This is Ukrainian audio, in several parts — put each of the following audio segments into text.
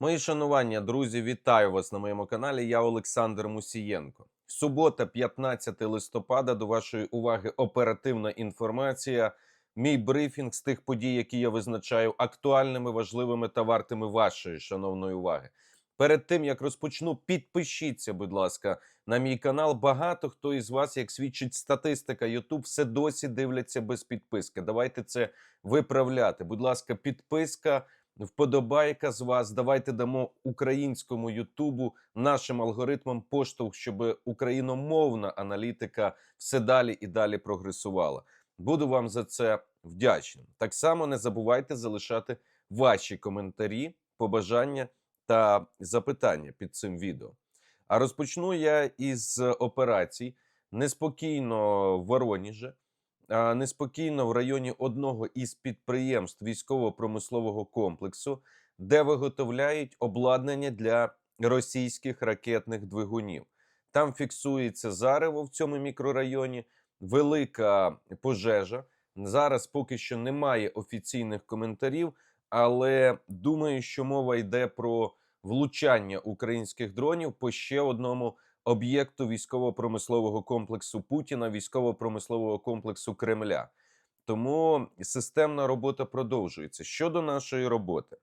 Мої шанування, друзі, вітаю вас на моєму каналі. Я Олександр Мусієнко. Субота, 15 листопада. До вашої уваги оперативна інформація. Мій брифінг з тих подій, які я визначаю актуальними, важливими та вартими вашої шановної уваги. Перед тим як розпочну, підпишіться, будь ласка, на мій канал. Багато хто із вас, як свідчить статистика, YouTube, все досі дивляться без підписки. Давайте це виправляти. Будь ласка, підписка. Вподобайка з вас. Давайте дамо українському Ютубу нашим алгоритмам поштовх, щоб україномовна аналітика все далі і далі прогресувала. Буду вам за це вдячним. Так само не забувайте залишати ваші коментарі, побажання та запитання під цим відео. А розпочну я із операцій неспокійно в Воронеже а, неспокійно в районі одного із підприємств військово-промислового комплексу, де виготовляють обладнання для російських ракетних двигунів. Там фіксується зарево в цьому мікрорайоні, велика пожежа. Зараз поки що немає офіційних коментарів, але думаю, що мова йде про влучання українських дронів по ще одному об'єкту військово-промислового комплексу Путіна, військово-промислового комплексу Кремля. Тому системна робота продовжується. Щодо нашої роботи,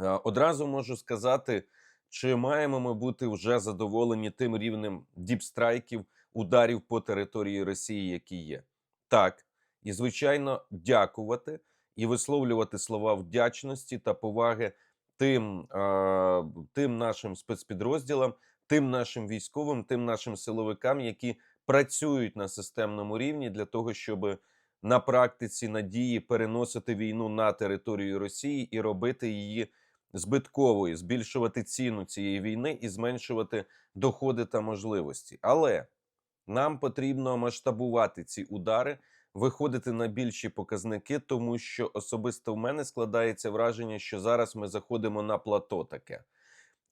е, одразу можу сказати, чи маємо ми бути вже задоволені тим рівнем діпстрайків, ударів по території Росії, які є. Так, і звичайно, дякувати і висловлювати слова вдячності та поваги тим, е, тим нашим спецпідрозділам, тим нашим військовим, тим нашим силовикам, які працюють на системному рівні для того, щоб на практиці надії переносити війну на територію Росії і робити її збитковою, збільшувати ціну цієї війни і зменшувати доходи та можливості. Але нам потрібно масштабувати ці удари, виходити на більші показники, тому що особисто в мене складається враження, що зараз ми заходимо на плато таке.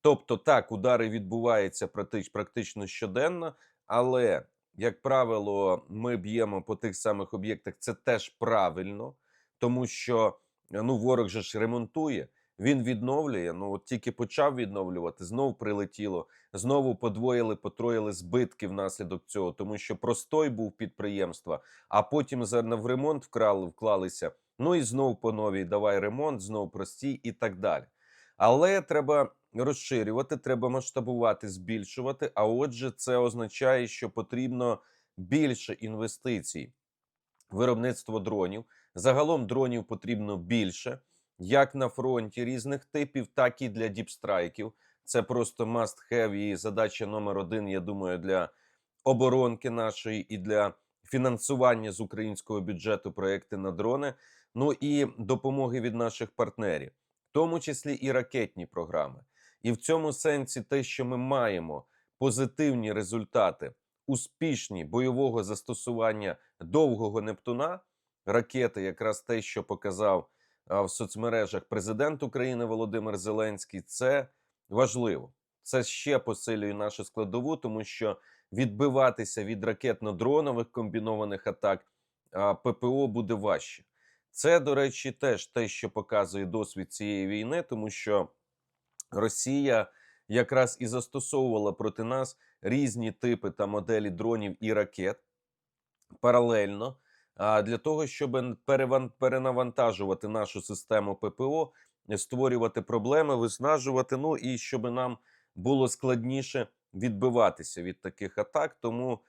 Тобто, так, удари відбуваються практично щоденно, але, як правило, ми б'ємо по тих самих об'єктах. Це теж правильно, тому що ну, ворог же ж ремонтує. Він відновлює. Ну от тільки почав відновлювати, знов прилетіло, знову подвоїли, потроїли збитки внаслідок цього, тому що простой був підприємства, а потім в ремонт вкрали, вклалися. Ну і знов по новій давай ремонт, знов простій і так далі. Але треба розширювати, треба масштабувати, збільшувати. А отже, це означає, що потрібно більше інвестицій виробництво дронів. Загалом дронів потрібно більше, як на фронті різних типів, так і для діпстрайків. Це просто must have і задача номер один, я думаю, для оборонки нашої і для фінансування з українського бюджету проекти на дрони. Ну і допомоги від наших партнерів, в тому числі і ракетні програми. І в цьому сенсі те, що ми маємо позитивні результати, успішні бойового застосування довгого Нептуна, ракети, якраз те, що показав в соцмережах президент України Володимир Зеленський, це важливо. Це ще посилює нашу складову, тому що відбиватися від ракетно-дронових комбінованих атак ППО буде важче. Це, до речі, теж те, що показує досвід цієї війни, тому що Росія якраз і застосовувала проти нас різні типи та моделі дронів і ракет паралельно для того, щоб перенавантажувати нашу систему ППО, створювати проблеми, виснажувати. Ну і щоб нам було складніше відбиватися від таких атак. Тому,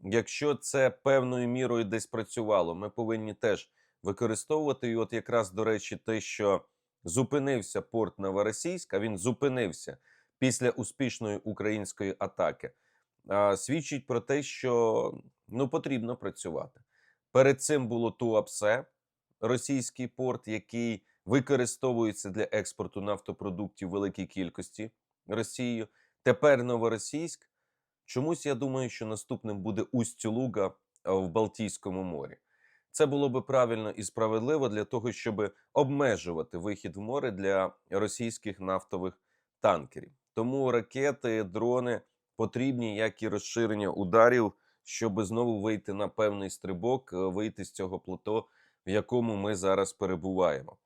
якщо це певною мірою десь працювало, ми повинні теж використовувати. І от якраз до речі, те, що зупинився порт Новоросійськ, а він зупинився після успішної української атаки, свідчить про те, що ну потрібно працювати. Перед цим було Туапсе, російський порт, який використовується для експорту нафтопродуктів великій кількості Росією. Тепер Новоросійськ. Чомусь я думаю, що наступним буде Усть-Луга в Балтійському морі. Це було би правильно і справедливо для того, щоб обмежувати вихід в море для російських нафтових танкерів. Тому ракети, дрони потрібні, як і розширення ударів, щоб знову вийти на певний стрибок, е, вийти з цього плато, в якому ми зараз перебуваємо.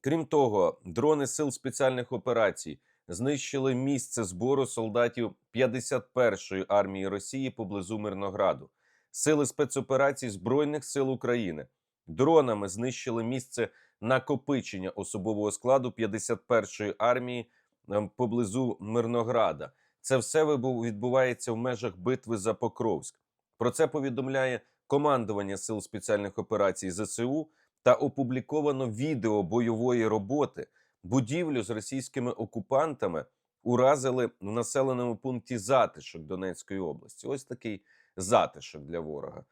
Крім того, дрони сил спеціальних операцій знищили місце збору солдатів 51-ї армії Росії поблизу Мирнограду. Сили спецоперацій Збройних сил України дронами знищили місце накопичення особового складу 51-ї армії ем, поблизу Мирнограда. Це все відбувається в межах битви за Покровськ. Про це повідомляє командування сил спеціальних операцій ЗСУ та опубліковано відео бойової роботи. Будівлю з російськими окупантами уразили в населеному пункті Затишок Донецької області. Ось такий затишок для ворога.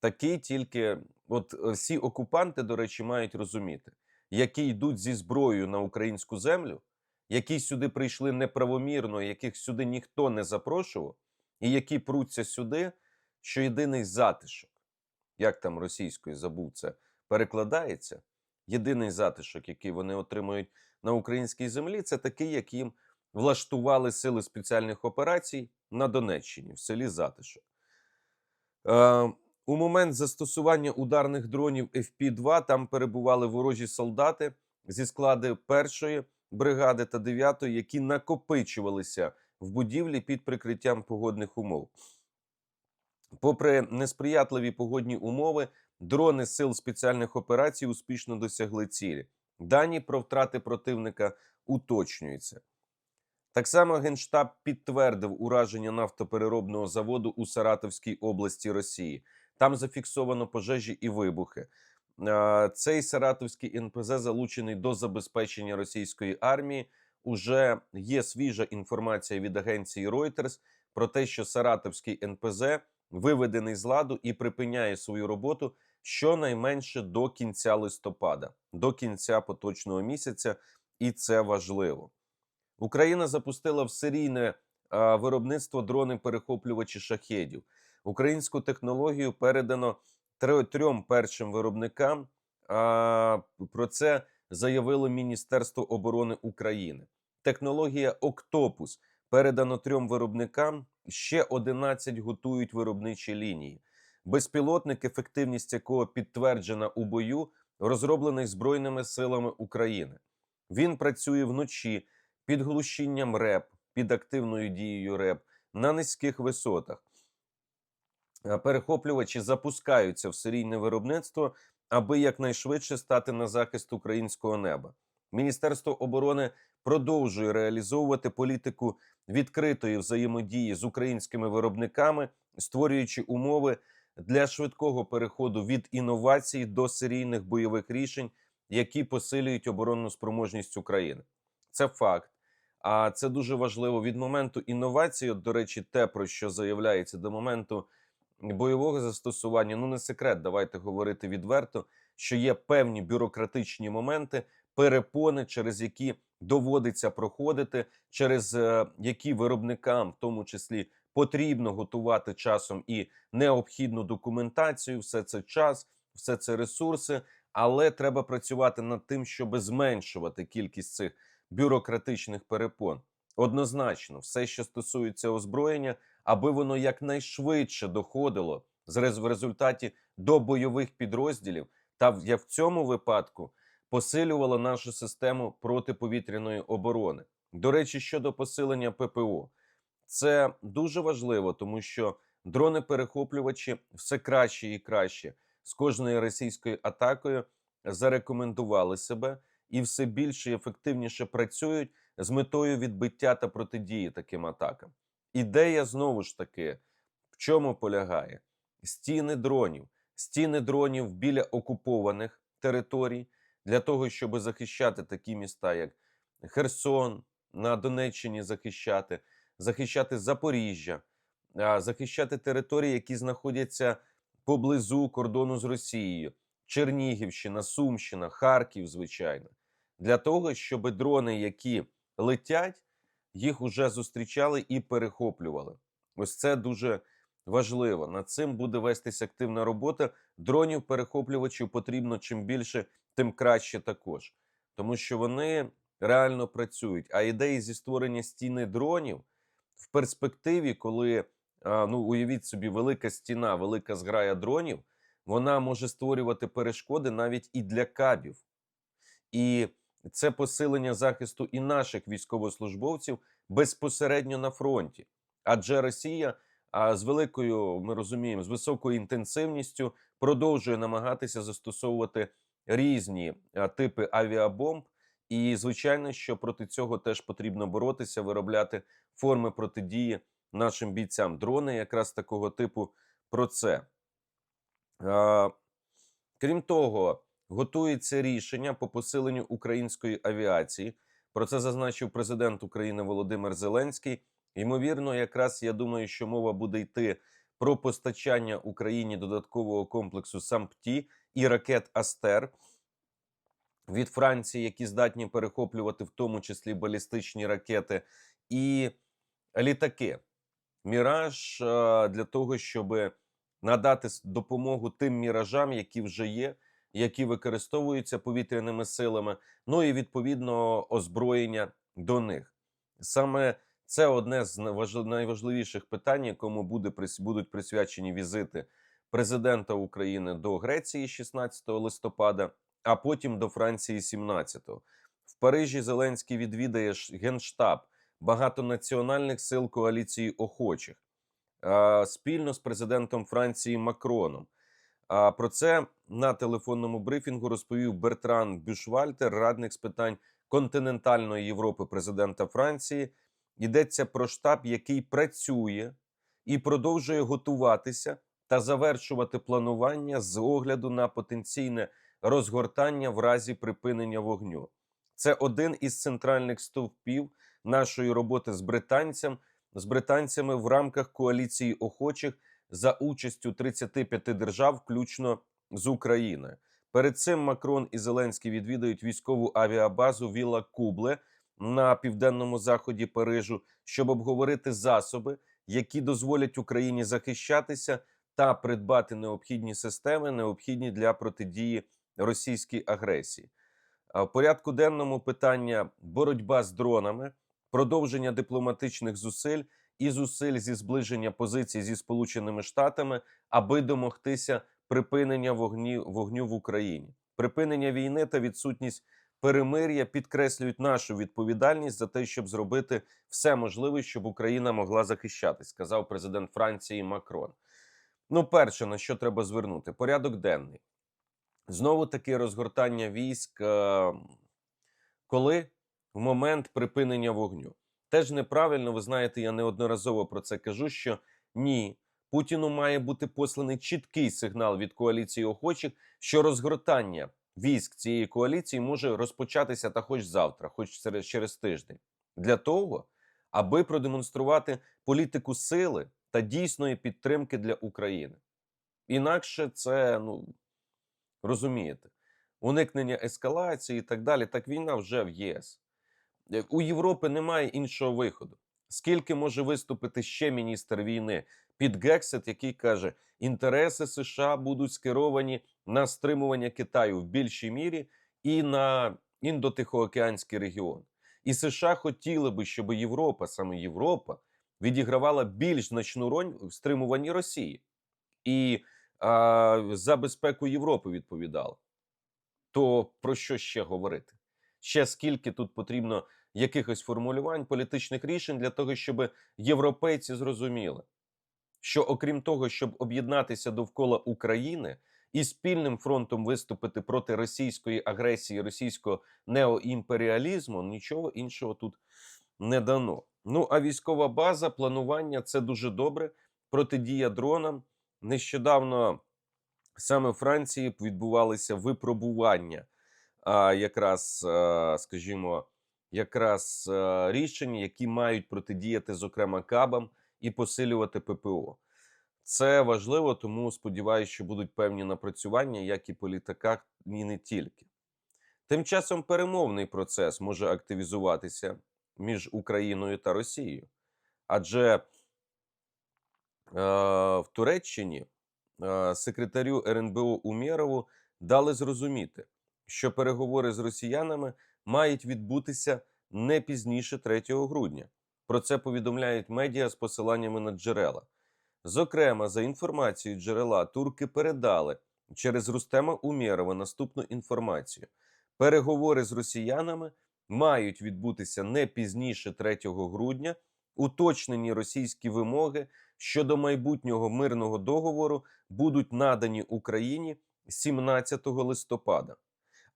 Такий тільки, от е, всі окупанти, до речі, мають розуміти, які йдуть зі зброєю на українську землю, які сюди прийшли неправомірно, яких сюди ніхто не запрошував, і які пруться сюди, що єдиний затишок, як там російською забув це, перекладається. Єдиний затишок, який вони отримують на українській землі, це такий, яким влаштували сили спеціальних операцій на Донеччині, в селі Затишок. Е, у момент застосування ударних дронів FP-2 там перебували ворожі солдати зі складу першої бригади та 9-ї, які накопичувалися в будівлі під прикриттям погодних умов. Попри несприятливі погодні умови, дрони сил спеціальних операцій успішно досягли цілі. Дані про втрати противника уточнюються. Так само Генштаб підтвердив ураження нафтопереробного заводу у Саратовській області Росії. Там зафіксовано пожежі і вибухи. Цей Саратовський НПЗ залучений до забезпечення російської армії. Уже є свіжа інформація від агенції Reuters про те, що Саратовський НПЗ виведений з ладу і припиняє свою роботу щонайменше до кінця листопада, до кінця поточного місяця, і це важливо. Україна запустила в серійне виробництво дрони перехоплювачі шахедів. Українську технологію передано трьом першим виробникам. Про це заявило Міністерство оборони України. Технологія Октопус передано трьом виробникам. Ще 11 готують виробничі лінії. Безпілотник, ефективність якого підтверджена у бою, розроблений Збройними силами України. Він працює вночі під глушінням РЕП, під активною дією РЕП на низьких висотах. Перехоплювачі запускаються в серійне виробництво, аби якнайшвидше стати на захист українського неба. Міністерство оборони продовжує реалізовувати політику відкритої взаємодії з українськими виробниками, створюючи умови для швидкого переходу від інновацій до серійних бойових рішень, які посилюють оборонну спроможність України. Це факт. А це дуже важливо від моменту інновації. До речі, те, про що заявляється до моменту бойового застосування. Ну не секрет, давайте говорити відверто, що є певні бюрократичні моменти, перепони, через які доводиться проходити, через е, які виробникам, в тому числі, потрібно готувати часом і необхідну документацію. Все це час, все це ресурси, але треба працювати над тим, щоб зменшувати кількість цих бюрократичних перепон. Однозначно, все, що стосується озброєння, аби воно якнайшвидше доходило в результаті до бойових підрозділів, та я в цьому випадку посилювало нашу систему протиповітряної оборони. До речі, щодо посилення ППО, це дуже важливо, тому що дрони-перехоплювачі все краще і краще з кожною російською атакою зарекомендували себе і все більше і ефективніше працюють з метою відбиття та протидії таким атакам. Ідея знову ж таки в чому полягає? Стіни дронів, стіни дронів біля окупованих територій для того, щоб захищати такі міста, як Херсон, на Донеччині захищати, захищати Запоріжжя, захищати території, які знаходяться поблизу кордону з Росією, Чернігівщина, Сумщина, Харків, звичайно, для того, щоб дрони, які летять, їх уже зустрічали і перехоплювали. Ось це дуже важливо. Над цим буде вестись активна робота. Дронів перехоплювачів потрібно чим більше, тим краще також, тому що вони реально працюють. А ідеї зі створення стіни дронів в перспективі, коли ну уявіть собі, велика стіна, велика зграя дронів, вона може створювати перешкоди навіть і для кабів. І це посилення захисту і наших військовослужбовців безпосередньо на фронті. Адже Росія з великою, ми розуміємо, з високою інтенсивністю продовжує намагатися застосовувати різні типи авіабомб. І звичайно, що проти цього теж потрібно боротися, виробляти форми протидії нашим бійцям. Дрони якраз такого типу про це. Крім того, готується рішення по посиленню української авіації. Про це зазначив президент України Володимир Зеленський. Ймовірно, якраз я думаю, що мова буде йти про постачання Україні додаткового комплексу САМПТІ і ракет Астер від Франції, які здатні перехоплювати в тому числі балістичні ракети, і літаки. Міраж е, для того, щоб надати допомогу тим міражам, які вже є, які використовуються повітряними силами, ну і відповідно озброєння до них. Саме це одне з найважливіших питань, якому буде будуть присвячені візити президента України до Греції 16 листопада, а потім до Франції 17. В Парижі Зеленський відвідає генштаб багатонаціональних сил коаліції охочих спільно з президентом Франції Макроном. А про це на телефонному брифінгу розповів Бертран Бюшвальтер, радник з питань континентальної Європи президента Франції. Йдеться про штаб, який працює і продовжує готуватися та завершувати планування з огляду на потенційне розгортання в разі припинення вогню. Це один із центральних стовпів нашої роботи з британцем, з британцями в рамках коаліції охочих за участю 35 держав, включно з Україною. Перед цим Макрон і Зеленський відвідають військову авіабазу Віла Кубле на південному заході Парижу, щоб обговорити засоби, які дозволять Україні захищатися та придбати необхідні системи, необхідні для протидії російській агресії. В порядку денному питання боротьба з дронами, продовження дипломатичних зусиль і зусиль зі зближення позицій зі Сполученими Штатами, аби домогтися припинення вогню, вогню в Україні. Припинення війни та відсутність перемир'я підкреслюють нашу відповідальність за те, щоб зробити все можливе, щоб Україна могла захищатись, сказав президент Франції Макрон. Ну, перше, на що треба звернути, порядок денний. Знову таки розгортання військ, е, коли в момент припинення вогню. Теж неправильно, ви знаєте, я неодноразово про це кажу, що ні, Путіну має бути посланий чіткий сигнал від коаліції охочих, що розгортання військ цієї коаліції може розпочатися та хоч завтра, хоч через, через тиждень, для того, аби продемонструвати політику сили та дійсної підтримки для України. Інакше це, ну розумієте, уникнення ескалації і так далі. Так війна вже в ЄС. Е, У Європи немає іншого виходу. Скільки може виступити ще міністр війни під Гексет, який каже, інтереси США будуть скеровані на стримування Китаю в більшій мірі і на індотихоокеанський регіон. І США хотіли би, щоб Європа, саме Європа, відігравала більш значну роль в стримуванні Росії і а, за безпеку Європи відповідала. То про що ще говорити? Ще скільки тут потрібно якихось формулювань, політичних рішень для того, щоб європейці зрозуміли, що окрім того, щоб об'єднатися довкола України і спільним фронтом виступити проти російської агресії, російського неоімперіалізму, нічого іншого тут не дано. Ну а військова база, планування це дуже добре. Протидія дронам. Нещодавно саме в Франції відбувалися випробування, якраз, скажімо, якраз а, рішень, які мають протидіяти, зокрема, кабам і посилювати ППО. Це важливо, тому сподіваюся, що будуть певні напрацювання, як і по літаках, і не тільки. Тим часом перемовний процес може активізуватися між Україною та Росією. Адже е, в Туреччині е, секретарю РНБО Умєрову дали зрозуміти, що переговори з росіянами мають відбутися не пізніше 3 грудня. Про це повідомляють медіа з посиланнями на джерела. Зокрема, за інформацією джерела, турки передали через Рустема Умєрова наступну інформацію. переговори з росіянами мають відбутися не пізніше 3 грудня. Уточнені російські вимоги щодо майбутнього мирного договору будуть надані Україні 17 листопада.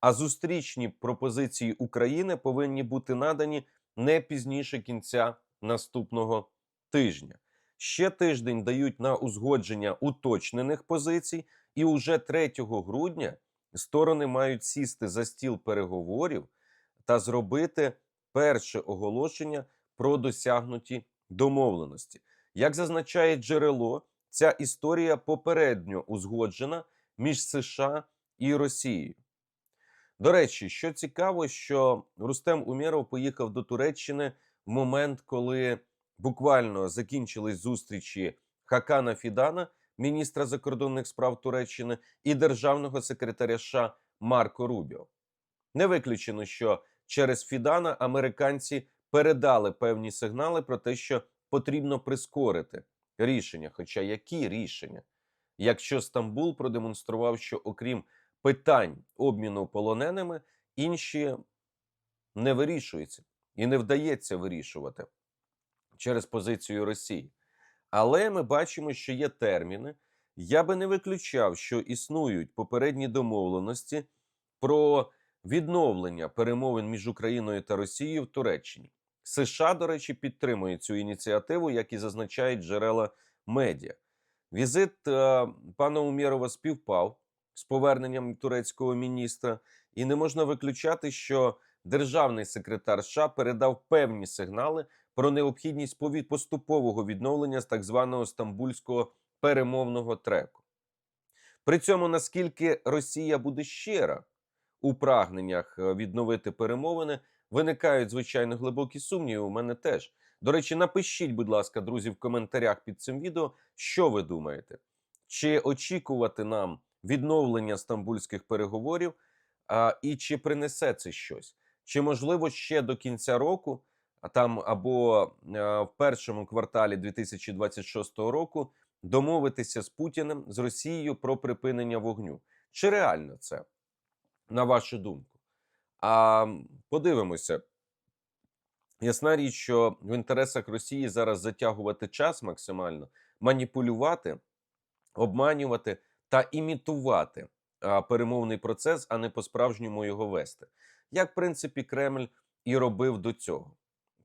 А зустрічні пропозиції України повинні бути надані не пізніше кінця наступного тижня. Ще тиждень дають на узгодження уточнених позицій, і уже 3 грудня сторони мають сісти за стіл переговорів та зробити перше оголошення про досягнуті домовленості. Як зазначає джерело, ця історія попередньо узгоджена між США і Росією. До речі, що цікаво, що Рустем Умєров поїхав до Туреччини в момент, коли буквально закінчились зустрічі Хакана Фідана, міністра закордонних справ Туреччини, і державного секретаря США Марко Рубіо. Не виключено, що через Фідана американці передали певні сигнали про те, що потрібно прискорити рішення. Хоча які рішення? Якщо Стамбул продемонстрував, що окрім питань обміну полоненими, інші не вирішуються і не вдається вирішувати через позицію Росії. Але ми бачимо, що є терміни. Я би не виключав, що існують попередні домовленості про відновлення перемовин між Україною та Росією в Туреччині. США, до речі, підтримує цю ініціативу, як і зазначають джерела медіа. Візит е, пана Умєрова співпав з поверненням турецького міністра, і не можна виключати, що державний секретар США передав певні сигнали про необхідність поступового відновлення з так званого стамбульського перемовного треку. При цьому наскільки Росія буде щира у прагненнях е, відновити перемовини, виникають звичайно глибокі сумніви. У мене теж. До речі, напишіть, будь ласка, друзі, в коментарях під цим відео, що ви думаєте, чи очікувати нам відновлення стамбульських переговорів, а, і чи принесе це щось? Чи можливо ще до кінця року, там або в першому кварталі 2026 року домовитися з Путіним з Росією про припинення вогню? Чи реально це, на вашу думку? А подивимося. Ясна річ, що в інтересах Росії зараз затягувати час максимально, маніпулювати, обманювати та імітувати перемовний процес, а не по-справжньому його вести. Як, в принципі, Кремль і робив до цього.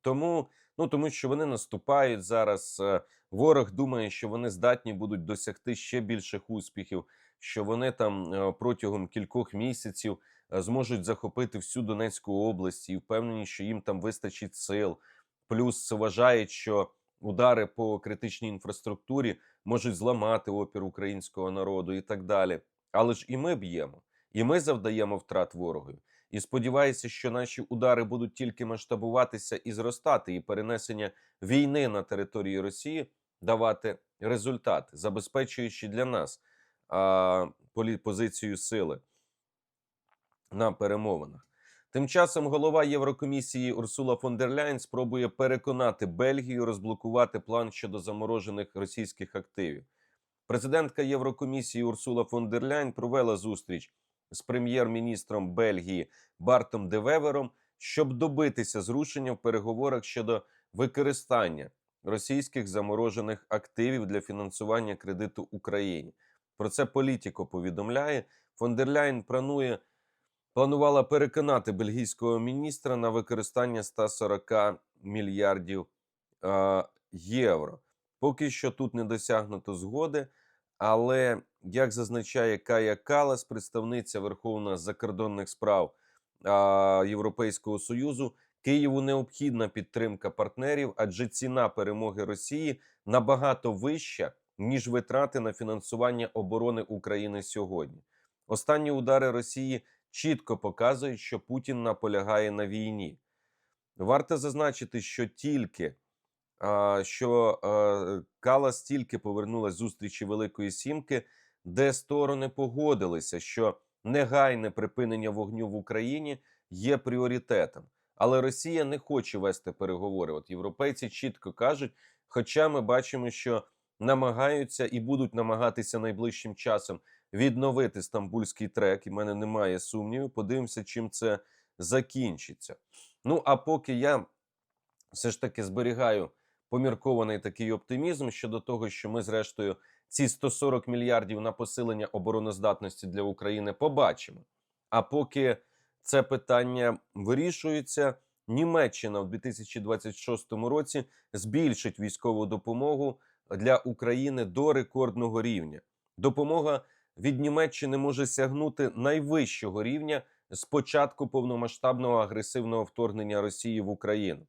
Тому, ну тому що вони наступають зараз. е, Ворог думає, що вони здатні будуть досягти ще більших успіхів, що вони там е, протягом кількох місяців е, зможуть захопити всю Донецьку область і впевнені, що їм там вистачить сил. Плюс вважають, що удари по критичній інфраструктурі можуть зламати опір українського народу і так далі. Але ж і ми б'ємо, і ми завдаємо втрат ворогу. І сподіваюся, що наші удари будуть тільки масштабуватися і зростати, і перенесення війни на території Росії давати результат, забезпечуючи для нас а, позицію сили на перемовинах. Тим часом голова Єврокомісії Урсула фон дер Ляйн спробує переконати Бельгію розблокувати план щодо заморожених російських активів. Президентка Єврокомісії Урсула фон дер Ляйн провела зустріч з прем'єр-міністром Бельгії Бартом Девевером, щоб добитися зрушення в переговорах щодо використання російських заморожених активів для фінансування кредиту Україні. Про це політико повідомляє. Фон дер Ляйн планує планувала переконати бельгійського міністра на використання 140 мільярдів е, євро. Поки що тут не досягнуто згоди, але як зазначає Кая Калас, представниця Верховна закордонних справ е, Європейського союзу, Києву необхідна підтримка партнерів, адже ціна перемоги Росії набагато вища ніж витрати на фінансування оборони України сьогодні. Останні удари Росії чітко показують, що Путін наполягає на війні. Варто зазначити, що тільки що Калас тільки повернулася з зустрічі Великої Сімки, де сторони погодилися, що негайне припинення вогню в Україні є пріоритетом. Але Росія не хоче вести переговори. От європейці чітко кажуть, хоча ми бачимо, що намагаються і будуть намагатися найближчим часом відновити стамбульський трек. І в мене немає сумнівів. Подивимося, чим це закінчиться. Ну а поки я все ж таки зберігаю поміркований такий оптимізм щодо того, що ми, зрештою, ці 140 мільярдів на посилення обороноздатності для України побачимо. А поки це питання вирішується, Німеччина в 2026 році збільшить військову допомогу для України до рекордного рівня. Допомога від Німеччини може сягнути найвищого рівня з початку повномасштабного агресивного вторгнення Росії в Україну.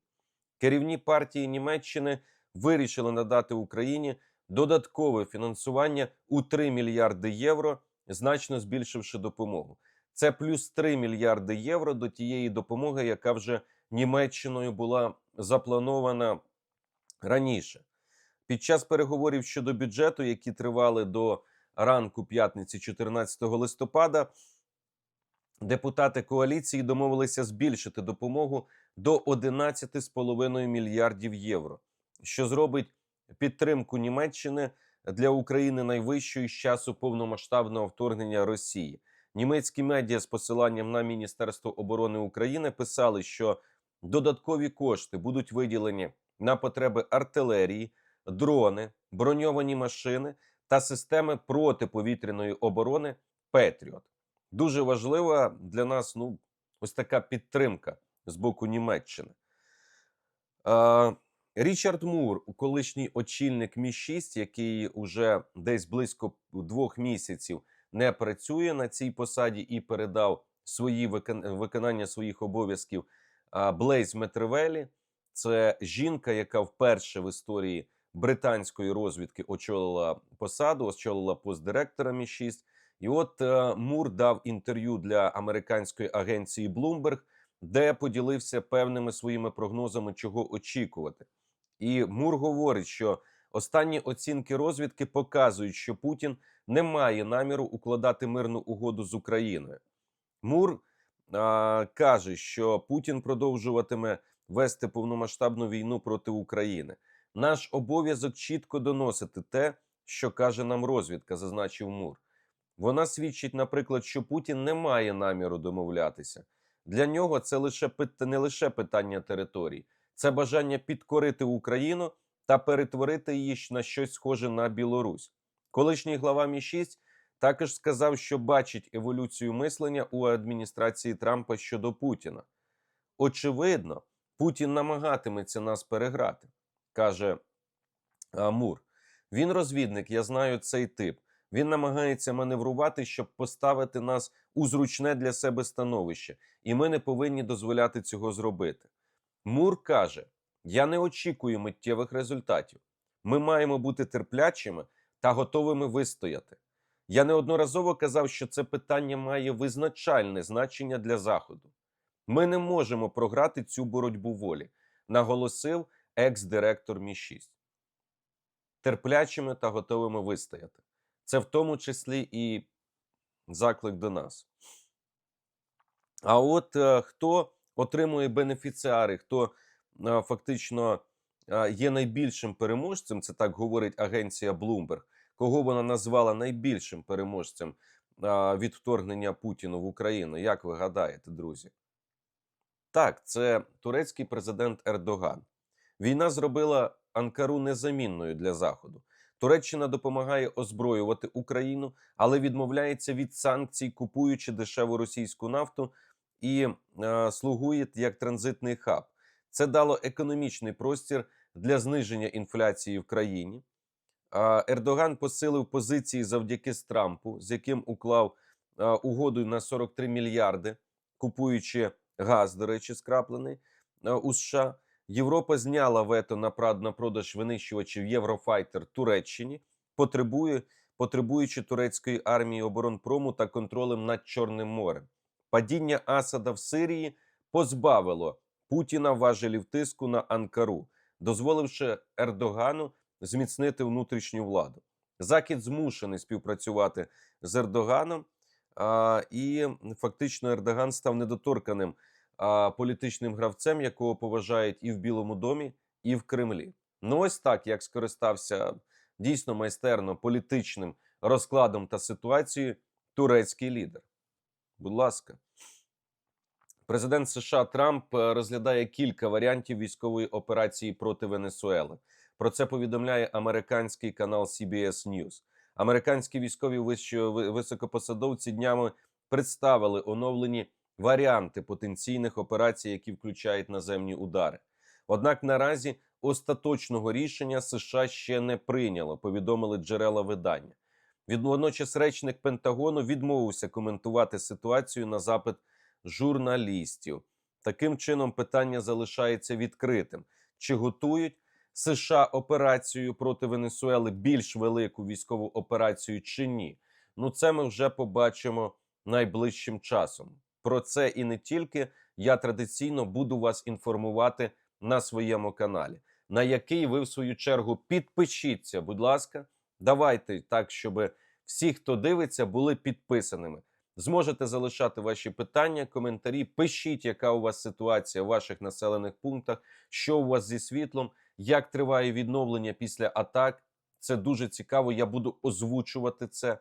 Керівні партії Німеччини вирішили надати Україні додаткове фінансування у 3 мільярди євро, значно збільшивши допомогу. Це плюс 3 мільярди євро до тієї допомоги, яка вже Німеччиною була запланована раніше. Під час переговорів щодо бюджету, які тривали до ранку п'ятниці, 14 листопада, депутати коаліції домовилися збільшити допомогу до 11,5 мільярдів євро, що зробить підтримку Німеччини для України найвищою з часу повномасштабного вторгнення Росії. Німецькі медіа з посиланням на Міністерство оборони України писали, що додаткові кошти будуть виділені на потреби артилерії, дрони, броньовані машини та системи протиповітряної оборони Петріот. Дуже важлива для нас ну, ось така підтримка з боку Німеччини. Річард Мур, колишній очільник Мі 6 який уже десь близько двох місяців не працює на цій посаді і передав свої викон- виконання своїх обов'язків Блейз Метревелі. Це жінка, яка вперше в історії британської розвідки очолила посаду, очолила пост директора Мі 6 І от е, Мур дав інтерв'ю для американської агенції Bloomberg, де поділився певними своїми прогнозами, чого очікувати. І Мур говорить, що останні оцінки розвідки показують, що Путін не має наміру укладати мирну угоду з Україною. Мур а, каже, що Путін продовжуватиме вести повномасштабну війну проти України. Наш обов'язок чітко доносити те, що каже нам розвідка, зазначив Мур. Вона свідчить, наприклад, що Путін не має наміру домовлятися. Для нього це лише не лише питання територій, це бажання підкорити Україну та перетворити її на щось схоже на Білорусь. Колишній глава Мі 6 також сказав, що бачить еволюцію мислення у адміністрації Трампа щодо Путіна. Очевидно, Путін намагатиметься нас переграти, каже Мур. Він розвідник, я знаю цей тип. Він намагається маневрувати, щоб поставити нас у зручне для себе становище, і ми не повинні дозволяти цього зробити. Мур каже: Я не очікую миттєвих результатів. Ми маємо бути терплячими та готовими вистояти. Я неодноразово казав, що це питання має визначальне значення для Заходу. Ми не можемо програти цю боротьбу волі, наголосив екс-директор Мі 6 терплячими та готовими вистояти. Це в тому числі і заклик до нас. А от е, хто отримує бенефіціари, хто е, фактично е, є найбільшим переможцем, це так говорить агенція Bloomberg, кого вона назвала найбільшим переможцем е, від вторгнення Путіну в Україну. Як ви гадаєте, друзі? Так, це турецький президент Ердоган. Війна зробила Анкару незамінною для Заходу. Туреччина допомагає озброювати Україну, але відмовляється від санкцій, купуючи дешеву російську нафту і е, слугує як транзитний хаб. Це дало економічний простір для зниження інфляції в країні. Ердоган посилив позиції завдяки Трампу, з яким уклав е, угоду на 43 мільярди, купуючи газ, до речі, скраплений е, у США. Європа зняла вето на на продаж винищувачів Єврофайтер Туреччині, потребує, потребуючи турецької армії оборонпрому та контролем над Чорним морем. Падіння Асада в Сирії позбавило Путіна важелів тиску на Анкару, дозволивши Ердогану зміцнити внутрішню владу. Захід змушений співпрацювати з Ердоганом, а, і фактично Ердоган став недоторканим політичним гравцем, якого поважають і в Білому домі, і в Кремлі. Ну ось так як скористався дійсно майстерно політичним розкладом та ситуацією турецький лідер. Будь ласка. Президент США Трамп е, розглядає кілька варіантів військової операції проти Венесуели. Про це повідомляє американський канал CBS News. Американські військові високопосадовці днями представили оновлені варіанти потенційних операцій, які включають наземні удари. Однак наразі остаточного рішення США ще не прийняло, повідомили джерела видання. Водночас речник Пентагону відмовився коментувати ситуацію на запит журналістів. Таким чином, питання залишається відкритим: чи готують США операцію проти Венесуели більш велику військову операцію чи ні? Ну, це ми вже побачимо найближчим часом. Про це і не тільки я традиційно буду вас інформувати на своєму каналі, на який ви в свою чергу підпишіться, будь ласка. Давайте так, щоб всі, хто дивиться, були підписаними. Зможете залишати ваші питання, коментарі. Пишіть, яка у вас ситуація в ваших населених пунктах, що у вас зі світлом, як триває відновлення після атак. Це дуже цікаво. Я буду озвучувати це.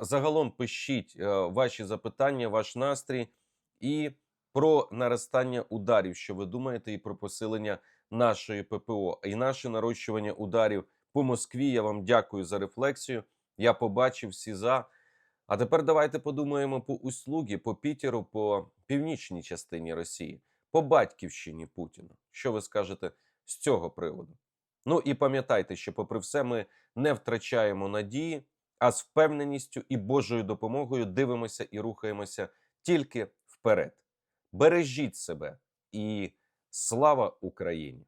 Загалом пишіть е, ваші запитання, ваш настрій і про наростання ударів, що ви думаєте, і про посилення нашої ППО і наше нарощування ударів по Москві. Я вам дякую за рефлексію. Я побачив всі за. А тепер давайте подумаємо по услуги, по Пітеру, по північній частині Росії, по батьківщині Путіна. Що ви скажете з цього приводу? Ну і пам'ятайте, що, попри все, ми не втрачаємо надії, а з впевненістю і Божою допомогою дивимося і рухаємося тільки вперед. Бережіть себе і слава Україні!